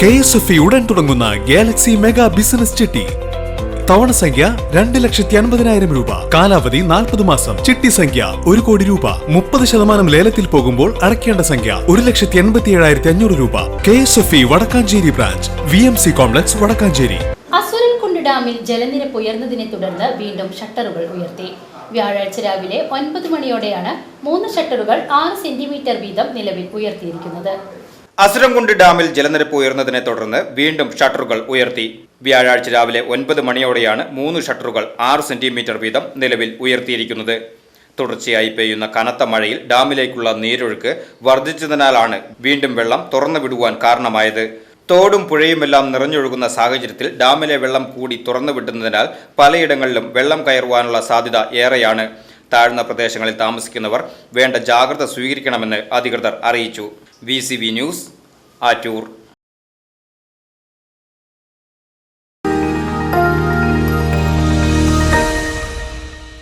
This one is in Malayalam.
കെ എസ് എഫ് ഉടൻ തുടങ്ങുന്ന ഗാലക്സി മെഗാ ബിസിനസ് ചിട്ടി. തവണ സംഖ്യ രണ്ട് ലക്ഷത്തി അൻപതിനായിരം രൂപ. കാലാവധി നാൽപ്പത് മാസം. ചിട്ടി സംഖ്യ ഒരു കോടി രൂപ. മുപ്പത് ശതമാനം ലേലത്തിൽ പോകുമ്പോൾ അടയ്ക്കേണ്ട സംഖ്യ ഒരു ലക്ഷത്തി എൺപത്തി ഏഴായിരത്തി അഞ്ഞൂറ് രൂപ. K S F E Vadakkanchery branch. V M C complex Vadakkanchery. Asurankund ഡാമിൽ ജലനിരപ്പ് ഉയർന്നതിനെ തുടർന്ന് വീണ്ടും ഷട്ടറുകൾ ഉയർത്തി. വ്യാഴാഴ്ച രാവിലെ ഒൻപത് മണിയോടെയാണ് മൂന്ന് ഷട്ടറുകൾ ആറ് സെന്റിമീറ്റർ വീതം നിലവിൽ ഉയർത്തിയിരിക്കുന്നത്. അസുരംകുണ്ട് ഡാമിൽ ജലനിരപ്പ് ഉയർന്നതിനെ തുടർന്ന് വീണ്ടും ഷട്ടറുകൾ ഉയർത്തി. വ്യാഴാഴ്ച രാവിലെ ഒൻപത് മണിയോടെയാണ് മൂന്ന് ഷട്ടറുകൾ ആറ് സെന്റിമീറ്റർ വീതം നിലവിൽ ഉയർത്തിയിരിക്കുന്നത്. തുടർച്ചയായി പെയ്യുന്ന കനത്ത മഴയിൽ ഡാമിലേക്കുള്ള നീരൊഴുക്ക് വർദ്ധിച്ചതിനാലാണ് വീണ്ടും വെള്ളം തുറന്നു വിടുവാൻ കാരണമായത്. തോടും പുഴയുമെല്ലാം നിറഞ്ഞൊഴുകുന്ന സാഹചര്യത്തിൽ ഡാമിലെ വെള്ളം കൂടി തുറന്നു വിടുന്നതിനാൽ പലയിടങ്ങളിലും വെള്ളം കയറുവാനുള്ള സാധ്യത ഏറെയാണ്. താഴ്ന്ന പ്രദേശങ്ങളിൽ താമസിക്കുന്നവർ വേണ്ട ജാഗ്രത സ്വീകരിക്കണമെന്ന് അധികൃതർ അറിയിച്ചു. V news Attoor.